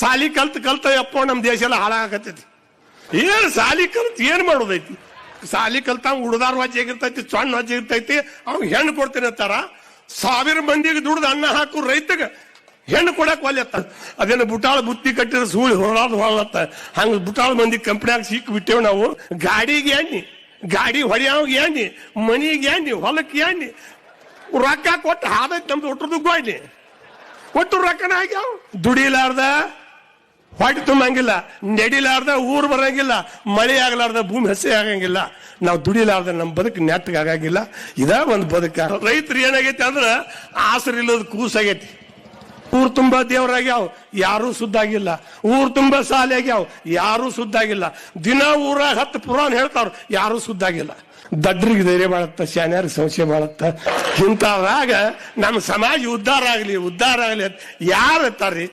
ಸಾಲಿ ಕಲ್ತ್ ಕಲ್ತ ಯಪ್ಪ ನಮ್ಮ ದೇಶ ಎಲ್ಲ ಹಾಳಾಗತ್ತೈತಿ ಏನ್ ಸಾಲಿ ಕಲ್ತ್, ಏನ್ ಮಾಡೋದೈತಿ? ಸಾಲಿ ಕಲ್ತ ಉಡ್ದಾರ್ ವಾಚ್ ಆಗಿರ್ತೈತಿ ಸಣ್ಣ ವಾಚ್ ಇರ್ತೈತಿ ಅವ್ನ್ ಹೆಣ್ಣು ಕೊಡ್ತೀನಿ ಅಂತಾರ. ಸಾವಿರ ಮಂದಿಗೆ ದುಡ್ದು ಅನ್ನ ಹಾಕು, ರೈತಗ ಹೆಣ್ಣು ಕೊಡಕ್ ಒಲ್ಲೆತ್ತ ಅದೇನು ಬುಟಾಳ ಬುತ್ತಿ ಕಟ್ಟಿದ್ರೆ ಸೂಳಿ ಹೊರಡಾದ ಹೊಳತ್ತ ಹಂಗ ಬುಟಾಳ ಮಂದಿ ಕಂಪ್ನಿಯಾಗ ಸಿಕ್ಕಿ ಬಿಟ್ಟೇವ್ ನಾವು. ಗಾಡಿಗೆ ಎಣ್ಣಿ ಗಾಡಿ ಹೊಡೆಯವ್ಗೆ ಎಣ್ಣಿ ಮನಿಗೆ ಎಣ್ಣಿ ಹೊಲಕ್ಕೆ ಎಣ್ಣಿ ರೊಕ್ಕ ಕೊಟ್ಟು ಹಾದೈತಿ ನಮ್ದು ಒಟ್ಟರದು ಗೋಯ್ಲಿ. ಒಟ್ಟು ರೊಕ್ಕನ ಆಗ್ಯಾವ? ದುಡಿಲಾರ್ದ ಹೊಟ್ಟೆ ತುಂಬಂಗಿಲ್ಲ, ನಡಿಲಾರ್ದ ಊರು ಬರಂಗಿಲ್ಲ, ಮಳೆ ಆಗ್ಲಾರ್ದ ಭೂಮಿ ಹಸಿ ಆಗಂಗಿಲ್ಲ. ನಾವು ದುಡಿಲಾರ್ದ ನಮ್ಮ ಬದುಕು ನೆಟ್ಟಗೆ ಆಗಂಗಿಲ್ಲ. ಇದ ಒಂದು ಬದುಕ. ರೈತರು ಏನಾಗೈತಿ ಅಂದ್ರ ಆಸರಿಲ್ಲದ ಕೂಸಾಗೈತಿ. ಊರು ತುಂಬ ದೇವರಾಗ್ಯಾವ, ಯಾರೂ ಸುದ್ದಾಗಿಲ್ಲ. ಊರು ತುಂಬ ಸಾಲಿ ಆಗ್ಯಾವ ಯಾರೂ ಸುದ್ದಾಗಿಲ್ಲ. ದಿನ ಊರಾಗ ಹತ್ತು ಪುರಾಣ ಹೇಳ್ತಾರ ಯಾರೂ ಸುದ್ದಾಗಿಲ್ಲ. ದಡ್ರಿಗೆ ಧೈರ್ಯ ಮಾಡತ್ತ ಶಾನ್ಯಾರಿಗೆ ಸಂಶಯ ಮಾಡತ್ತ ಇಂಥವಾಗ ನಮ್ಮ ಸಮಾಜ ಉದ್ಧಾರ ಆಗಲಿ ಉದ್ಧಾರ ಆಗಲಿ ಅಂತ ಯಾರು ಇರ್ತಾರ್ರಿ